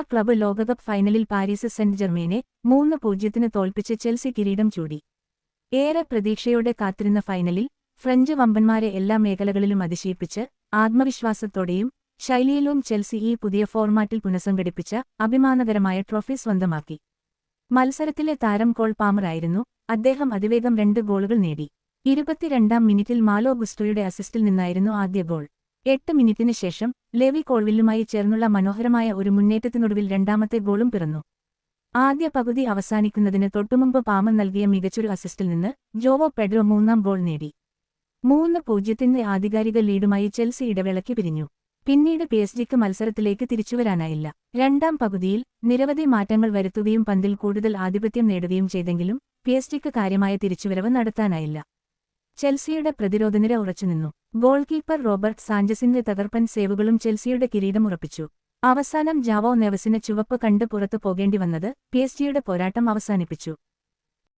Club ലോകകപ്പ് ഫൈനലിൽ Paris saint ജെർമെയിനെ മൂന്ന് പൂജ്യത്തിന് തോൽപ്പിച്ച് ചെൽസി കിരീടം ചൂടി. ഏറെ പ്രതീക്ഷയോടെ കാത്തിരുന്ന ഫൈനലിൽ ഫ്രഞ്ച് വമ്പന്മാരെ എല്ലാ മേഖലകളിലും അതിശയിപ്പിച്ച് ആത്മവിശ്വാസത്തോടെയും ശൈലിയിലും ചെൽസി ഈ പുതിയ ഫോർമാറ്റിൽ പുനഃസംഘടിപ്പിച്ച അഭിമാനകരമായ ട്രോഫി സ്വന്തമാക്കി. മത്സരത്തിലെ താരം കോൾ പാമറായിരുന്നു അദ്ദേഹം അതിവേഗം രണ്ട് ഗോളുകൾ നേടി. ഇരുപത്തിരണ്ടാം മിനിറ്റിൽ മാലോ ഗുസ്റ്റോയുടെ അസിസ്റ്റിൽ നിന്നായിരുന്നു ആദ്യ ഗോൾ. എട്ട് മിനിറ്റിന് ശേഷം ലെവി കോൾവില്ലുമായി ചേർന്നുള്ള മനോഹരമായ ഒരു മുന്നേറ്റത്തിനൊടുവിൽ രണ്ടാമത്തെ ഗോളും പിറന്നു. ആദ്യ പകുതി അവസാനിക്കുന്നതിന് തൊട്ടുമുമ്പ് പാമൻ നൽകിയ മികച്ചൊരു അസിസ്റ്റിൽ നിന്ന് ജോവോ പെഡ്രോ മൂന്നാം ഗോൾ നേടി. മൂന്ന് പൂജ്യത്തിന്റെ ആധികാരിക ലീഡുമായി ചെൽസി ഇടവേളയ്ക്ക് പിരിഞ്ഞു. പിന്നീട് പി എസ് ജിക്ക് മത്സരത്തിലേക്ക് തിരിച്ചുവരാനായില്ല. രണ്ടാം പകുതിയിൽ നിരവധി മാറ്റങ്ങൾ വരുത്തുകയും പന്തിൽ കൂടുതൽ ആധിപത്യം നേടുകയും ചെയ്തെങ്കിലും പി എസ് ജിക്ക് കാര്യമായ തിരിച്ചുവരവ് നടത്താനായില്ല. ചെൽസിയുടെ പ്രതിരോധനിര ഉറച്ചുനിന്നു ഗോൾ കീപ്പർ റോബർട്ട് സാഞ്ചസിന്റെ തകർപ്പൻ സേവുകളും ചെൽസിയുടെ കിരീടം ഉറപ്പിച്ചു. അവസാനം ജാവോ നെവസിന് ചുവപ്പ് കണ്ട് പുറത്തു പോകേണ്ടി വന്നത് പി എസ് ജിയുടെ പോരാട്ടം അവസാനിപ്പിച്ചു.